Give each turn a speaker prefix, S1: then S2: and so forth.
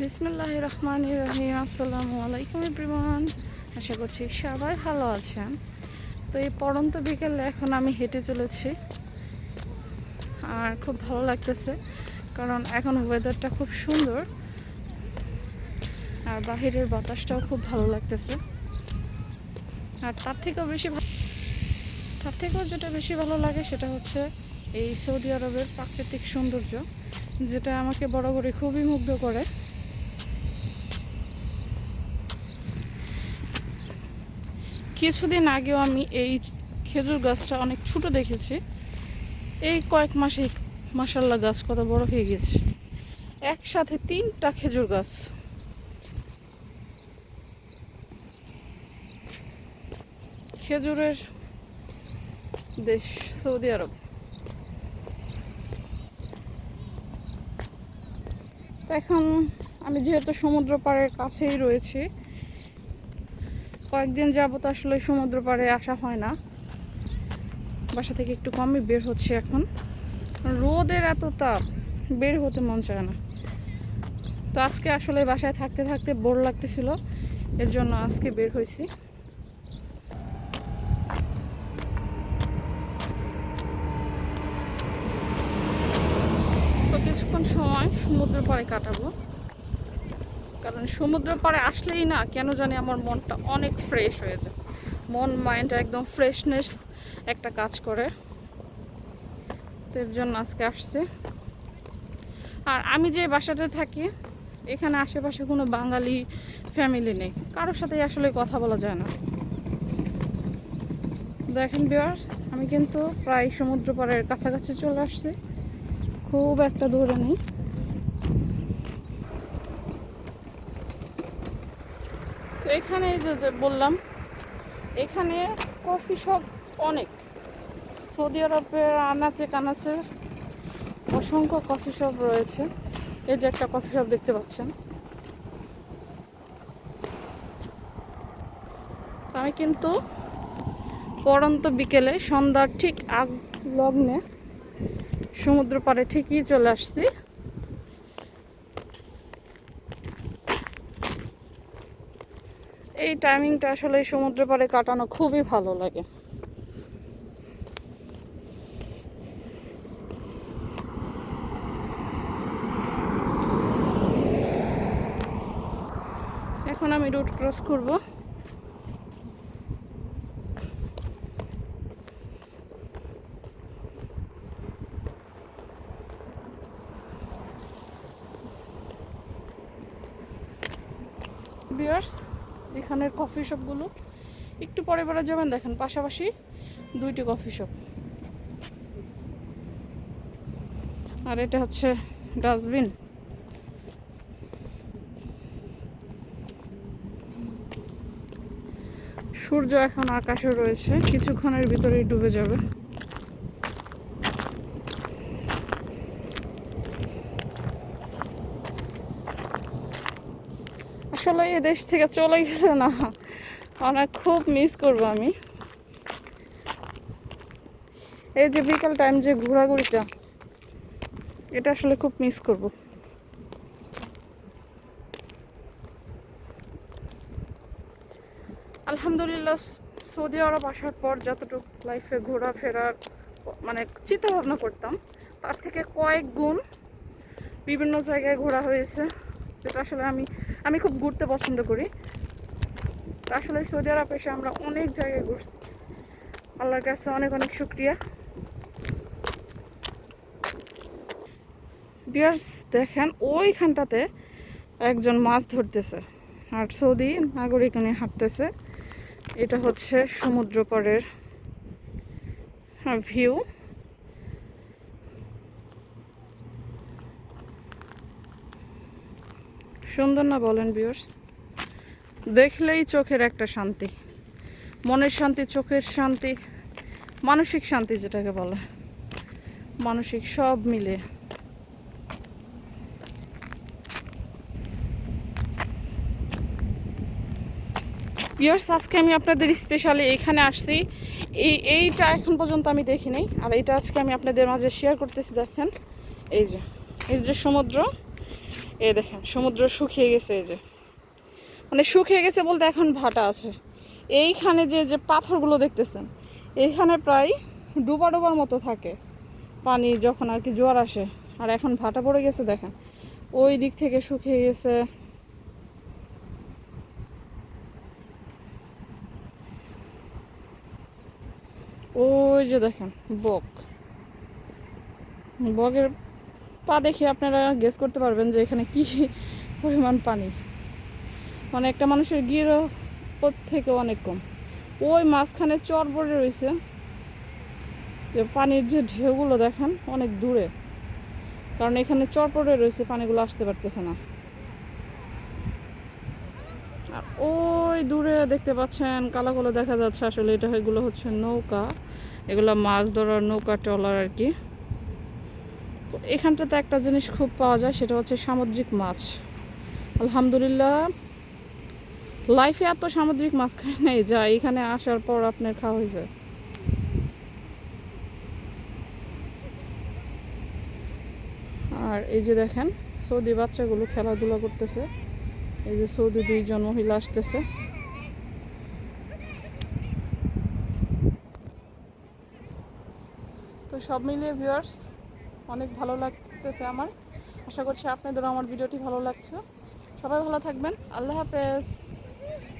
S1: বিসমুল্লাহ রহমান রহিম আসসালামু আলাইকুম এভরিওয়ান। আশা করছি সবাই ভালো আছেন। তো এই পড়ন্ত বিকেলে এখন আমি হেঁটে চলেছি। আর খুব ভালো লাগতেছে, কারণ এখন ওয়েদারটা খুব সুন্দর। আর বাহিরের বাতাসটাও খুব ভালো লাগতেছে। আর তার থেকেও বেশি তার থেকেও যেটা বেশি ভালো লাগে সেটা হচ্ছে এই সৌদি আরবের প্রাকৃতিক সৌন্দর্য, যেটা আমাকে বড় করে খুবই মুগ্ধ করে। কিছুদিন আগেও আমি এই খেজুর গাছটা অনেক ছোট দেখেছি। এই কয়েক মাসে মাসাল্লাহ গাছ কত বড় হয়ে গেছে একসাথে তিনটা খেজুর গাছ। খেজুরের দেশ সৌদি আরব। এখন আমি যেহেতু সমুদ্র পাড়ের কাছেই রয়েছি কয়েকদিন যাবত আসলে সমুদ্র পাড়ে আসা হয় না। বাসা থেকে একটু কমই বের হচ্ছে এখন। রোদের এত তাপ, বের হতে মন চায় না। তো আজকে আসলে বাসায় থাকতে থাকতে বোর লাগতেছিল, এর জন্য আজকে বের হয়েছি। তো কিছুক্ষণ সময় সমুদ্র পাড়ে কাটাবো। কারণ সমুদ্র পাড়ে আসলেই না কেন জানি আমার মনটা অনেক ফ্রেশ হয়ে যায়। মন মাইন্ড একদম ফ্রেশনেস একটা কাজ করে। এর জন্য আজকে আসছে। আর আমি যে বাসাতে থাকি, এখানে আশেপাশে কোনো বাঙালি ফ্যামিলি নেই। কারোর সাথেই আসলে কথা বলা যায় না। দেখেন বিয়ার্স আমি কিন্তু প্রায় সমুদ্র পাড়ের কাছাকাছি চলে আসছি। খুব একটা দূরে নেই। তো এখানে যে বললাম, এখানে কফি শপ অনেক। সৌদি আরবের আনাচে কানাচে অসংখ্য কফি শপ রয়েছে। এই যে একটা কফি শপ দেখতে পাচ্ছেন। আমি কিন্তু পরন্ত বিকেলে সন্ধ্যার ঠিক আগ লগ্নে সমুদ্র পাড়ে ঠিকই চলে আসছি। এই টাইমিংটা আসলে সমুদ্র পাড়ে কাটানো খুবই ভালো লাগে। এখন আমি রুট ক্রস করব। বিয়ার্স এখানের কফি শপগুলো একটু পরে পরে যাবেন দেখেন, পাশাপাশি দুইটি কফি শপ আর এটা হচ্ছে ডাস্টবিন। সূর্য এখন আকাশে রয়েছে, কিছুক্ষণের ভিতরেই ডুবে যাবে। আসলে এ দেশ থেকে চলে গেছে না অনেক খুব মিস করব আমি। এই যে বিকাল টাইম যে ঘোরাঘুরিটা, এটা আসলে খুব মিস করব। আলহামদুলিল্লাহ, সৌদি আরব আসার পর যতটুকু লাইফে ঘোরাফেরার মানে চিন্তা ভাবনা করতাম, তার থেকে কয়েক গুণ বিভিন্ন জায়গায় ঘোরা হয়েছে। যেটা আসলে আমি আমি খুব ঘুরতে পছন্দ করি। আসলে সৌদি আরব এসে আমরা অনেক জায়গায় ঘুরছি। আল্লাহর কাছে অনেক অনেক শুক্রিয়া। বিয়ার্স দেখেন ওইখানটাতে একজন মাছ ধরতেছে। আর সৌদি নাগরিক উনি হাঁটতেছে। এটা হচ্ছে সমুদ্র পাড়ের ভিউ সুন্দর না বলেন বিয়ার্স দেখলেই চোখের একটা শান্তি। মনের শান্তি, চোখের শান্তি, মানসিক শান্তি যেটাকে বলে। মানসিক সব মিলে। ইয়ার্স আজকে আমি আপনাদের স্পেশালি এখানে আসছি। এই, এইটা এখন পর্যন্ত আমি দেখিনি। আর এইটা আজকে আমি আপনাদের মাঝে শেয়ার করতেছি, দেখেন। এই যে এই যে সমুদ্র। এই দেখেন, সমুদ্র শুকিয়ে গেছে এই যে। মানে শুকিয়ে গেছে বলতে এখন ভাটা আছে। এইখানে যে যে পাথরগুলো দেখতেছেন, এইখানে প্রায় ডুবা ডুবার মতো থাকে। পানি যখন আর কি জোয়ার আসে, আর এখন ভাটা পড়ে গেছে দেখেন। ওই দিক থেকে শুকিয়ে গেছে। ওই যে দেখেন, বক। বকের পা দেখে আপনারা গেস করতে পারবেন যে এখানে কি পরিমাণ পানি। মানে একটা মানুষের গির থেকে অনেক কম। ওই মাঝখানে চর পড়ে রয়েছে। যে পানির যে ঢেউগুলো দেখেন, অনেক দূরে। কারণ এখানে চর পড়ে রয়েছে, পানিগুলো আসতে পারতেছে না। আর ওই দূরে দেখতে পাচ্ছেন কালো কালো দেখা যাচ্ছে। আসলে এটা এগুলো হচ্ছে নৌকা। এগুলো মাছ ধরার নৌকা ট্রলার আর কি। তো এখানটাতে একটা জিনিস খুব পাওয়া যায়, সেটা হচ্ছে সামুদ্রিক মাছ। আলহামদুলিল্লাহ লাইফে এত সামুদ্রিক মাছ খাই নাই, যা এখানে আসার পর আপনার খাওয়া হয়েছে আর এই যে দেখেন, সৌদি বাচ্চাগুলো খেলাধুলা করতেছে। এই যে সৌদি দুইজন মহিলা আসতেছে। তো সব মিলিয়ে ভিউয়ার্স অনেক ভালো লাগতেছে আমার। আশা করছি আপনাদেরও আমার ভিডিওটি ভালো লাগছে। সবাই ভালো থাকবেন। আল্লাহ হাফেজ।